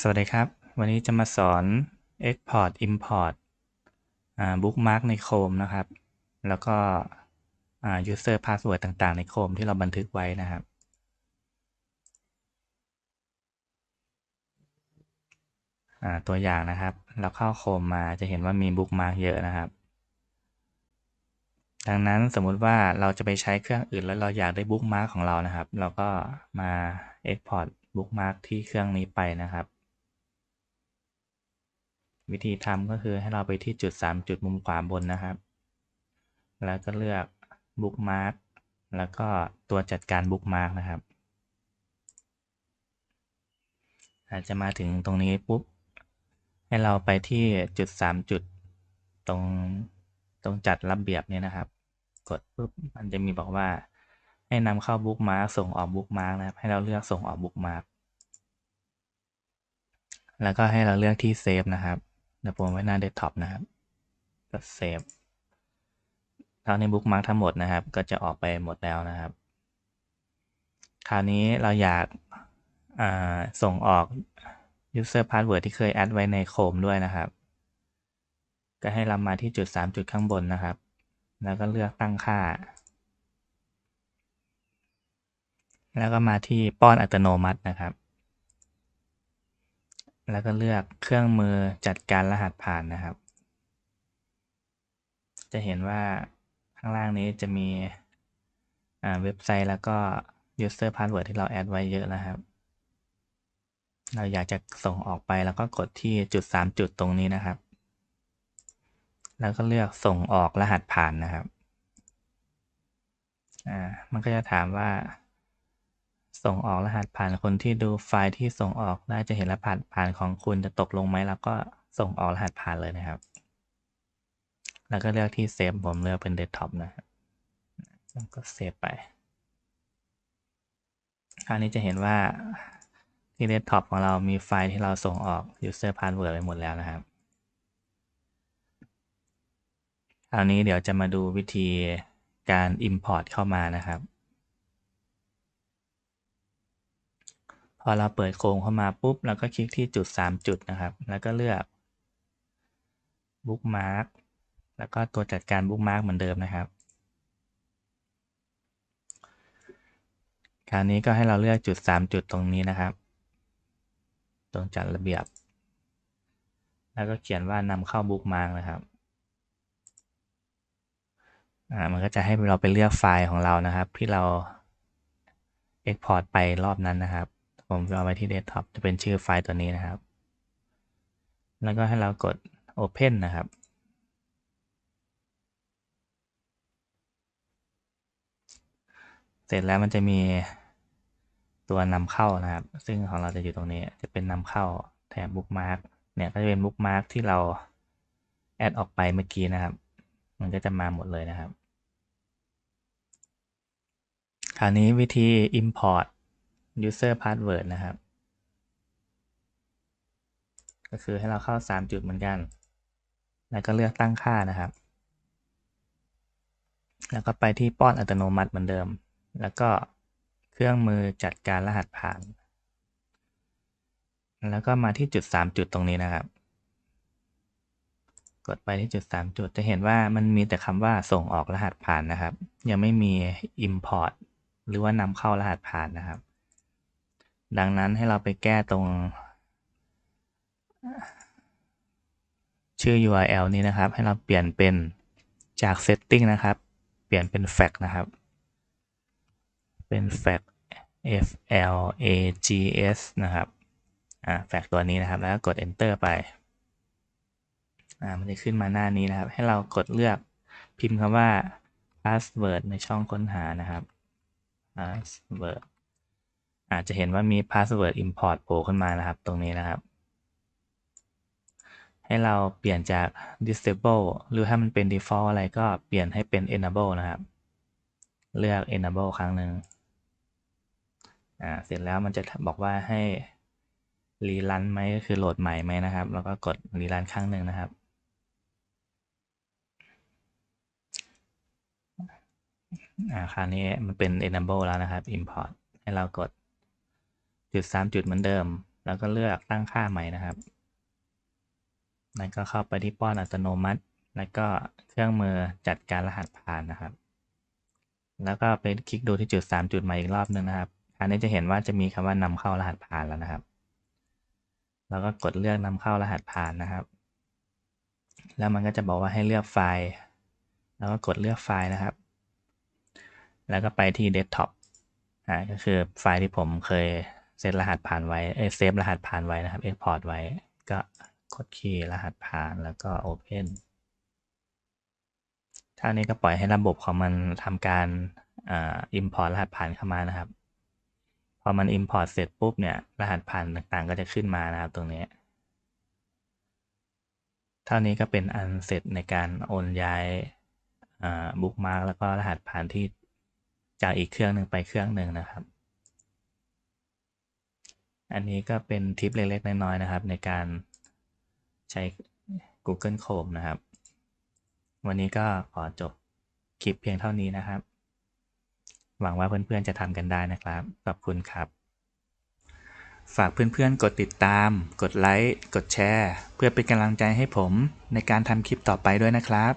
สวัสดีครับ วันนี้จะมาสอน Export Import Bookmark ใน Chrome นะครับ แล้วก็ User Password ต่างๆ ใน Chrome ที่เราบันทึกไว้นะครับ ตัวอย่างนะครับ เราเข้า Chrome มาจะเห็นว่ามี Bookmark เยอะนะครับ ดังนั้นสมมุติว่าเราจะไปใช้เครื่องอื่นแล้วเราอยากได้ Bookmark ของเรานะครับ เราก็มา Export Bookmark ที่เครื่องนี้ไปนะครับ วิธีทำก็คือให้เราไปที่จุด 3 จุดมุมขวาบนนะครับ แล้วก็เลือก Bookmark แล้วก็ตัวจัดการ Bookmark นะครับ อาจจะมาถึงตรงนี้ปุ๊บ ให้เราไปที่จุด 3 จุดตรงตรงจัดระเบียบนี้นะครับ กดปุ๊บมันจะมีบอกว่า ให้นำเข้า Bookmark ส่งออก Bookmark นะครับ ให้เราเลือกส่งออก Bookmark แล้วก็ให้เราเลือกที่เซฟนะครับ เดี๋ยวผมไว้หน้าเดสก์ท็อปนะครับก็เซฟเท่าในบุ๊กมาร์กทั้งหมดนะครับ ก็จะออกไปหมดแล้วนะครับ คราวนี้เราอยากส่งออก user password ที่เคยแอดไว้ใน Chrome ด้วยนะครับ ก็ให้เรามาที่จุด 3 จุดข้างบนนะครับ แล้วก็เลือกตั้งค่า แล้วก็มาที่ป้อนอัตโนมัตินะครับ แล้วก็เลือกเครื่องมือจัดการรหัสผ่านนะครับ จะเห็นว่าข้างล่างนี้จะมีเว็บไซต์แล้วก็ user password ที่เราแอดไว้เยอะนะครับ เราอยากจะส่งออกไปแล้วก็กดที่จุด 3 จุดตรงนี้นะครับ แล้วก็เลือกส่งออกรหัสผ่านนะครับ อ่า มันก็จะถามว่า ส่งออกรหัสผ่านคนที่ดูไฟล์ที่ส่งออกได้จะเห็นรหัสผ่านของคุณจะตกลงไหมแล้วก็ส่งออกรหัสผ่านเลยนะครับ แล้วก็เลือกที่เซฟผมเลือกเป็นเดสก์ท็อปนะครับแล้วก็เซฟไปคราวนี้จะเห็นว่าที่เดสก์ท็อปของเรามีไฟล์ที่เราส่งออก user password ไปหมดแล้วนะครับคราวนี้เดี๋ยวจะมาดูวิธีการ import เข้ามานะครับ พอเราเปิดโครงเข้ามาปุ๊บเราก็คลิกที่จุด 3 จุดนะครับ แล้วก็เลือก Bookmark แล้วก็ตัวจัดการ Bookmark เหมือนเดิมนะครับ คราวนี้ก็ให้เราเลือกจุด 3 จุดตรงนี้นะครับ ตรงจัดระเบียบ แล้วก็เขียนว่านำเข้า Bookmark นะครับอ่ามันก็จะให้เราไปเลือกไฟล์ของเรานะครับ ที่เรา Export ไปรอบนั้นนะครับ ผมจะเอาไว้ที่เดสก์ท็อปจะเป็นชื่อไฟล์ตัวนี้นะครับ แล้วก็ให้เรากด Open นะครับ เสร็จแล้วมันจะมีตัวนำเข้านะครับ ซึ่งของเราจะอยู่ตรงนี้ จะเป็นนำเข้าแถบบุ๊กมาร์กเนี่ยก็จะเป็นบุ๊กมาร์กที่เราแอดออกไปเมื่อกี้นะครับ มันก็จะมาหมดเลยนะครับ คราวนี้วิธี Import user password นะครับ ก็คือให้เราเข้า 3 จุดเหมือนกัน แล้วก็เลือกตั้งค่านะครับ แล้วก็ไปที่ป้อนอัตโนมัติเหมือนเดิม แล้วก็เครื่องมือจัดการรหัสผ่าน แล้วก็มาที่จุด 3 จุดตรงนี้นะครับ กดไปที่จุด 3 จุดจะเห็นว่ามันมีแต่คำว่าส่งออกรหัสผ่านนะครับ ยังไม่มี import หรือว่านำเข้ารหัสผ่านนะครับ ดังนั้นให้เราไปแก้ตรง ชื่อ URL นี้นะครับ ให้เราเปลี่ยนเป็นจาก setting นะครับ เปลี่ยนเป็น fact นะครับ เป็น fact f l a g s นะครับ อ่า fact ตัวนี้นะครับ แล้วกกด enter ไป อ่า มันจะขึ้นมาหน้านี้นะครับ ให้เรากดเลือกพิมพ์คำว่า password ในช่องค้นหานะครับ password อาจจะเห็นว่ามี password import โผล่ขึ้นมานะครับ ตรงนี้นะครับ ให้เราเปลี่ยนจาก disable หรือถ้ามันเป็น default อะไรก็เปลี่ยนให้เป็น enable นะครับ เลือก enable ครั้งหนึ่งอ่าเสร็จแล้วมันจะบอกว่าให้รีรันไหมก็คือโหลดใหม่ไหมนะครับ แล้วก็กดรีรันครั้งหนึ่งนะครับ อ่าคราวนี้มันเป็น enable แล้วนะครับ import ให้เรากด จุด 3 จุดเหมือนเดิม แล้วก็เลือกตั้งค่าใหม่นะครับ แล้วก็เข้าไปที่ป้อนอัตโนมัติ แล้วก็เครื่องมือจัดการรหัสผ่านนะครับ แล้วก็ไปคลิกดูที่จุด 3 จุดใหม่อีกรอบนึงนะครับ อันนี้จะเห็นว่าจะมีคำว่านำเข้ารหัสผ่านแล้วนะครับ แล้วก็กดเลือกนำเข้ารหัสผ่านนะครับ แล้วมันก็จะบอกว่าให้เลือกไฟล์ แล้วก็กดเลือกไฟล์นะครับ แล้วก็ไปที่เดสก์ท็อปอ่าก็คือไฟล์ที่ผมเคย เซตรหัสผ่านไว้เซฟรหัสผ่านไว้นะครับ Export ไว้ ก็กดคีย์รหัสผ่านแล้วก็ Open ท่านี้ก็ปล่อยให้ระบบของมันทำการอ่า import รหัสผ่านเข้ามานะครับ พอมัน import เสร็จปุ๊บเนี่ย รหัสผ่านต่างๆ ก็จะขึ้นมานะครับตรงนี้เท่านี้ก็เป็นอันเสร็จในการโอนย้ายบุ๊กมาร์กแล้วก็รหัสผ่านที่จากอีกเครื่องหนึ่งไปเครื่องหนึ่งนะครับ อันนี้ก็เป็นทิปเล็กๆน้อยๆนะครับ ในการใช้ Google Chrome นะครับ วันนี้ก็ขอจบคลิปเพียงเท่านี้นะครับ หวังว่าเพื่อนๆจะทำกันได้นะครับ ขอบคุณครับ ฝากเพื่อนๆ กดติดตาม กดไลค์ กดแชร์ เพื่อเป็นกำลังใจให้ผมในการทำคลิปต่อไปด้วยนะครับ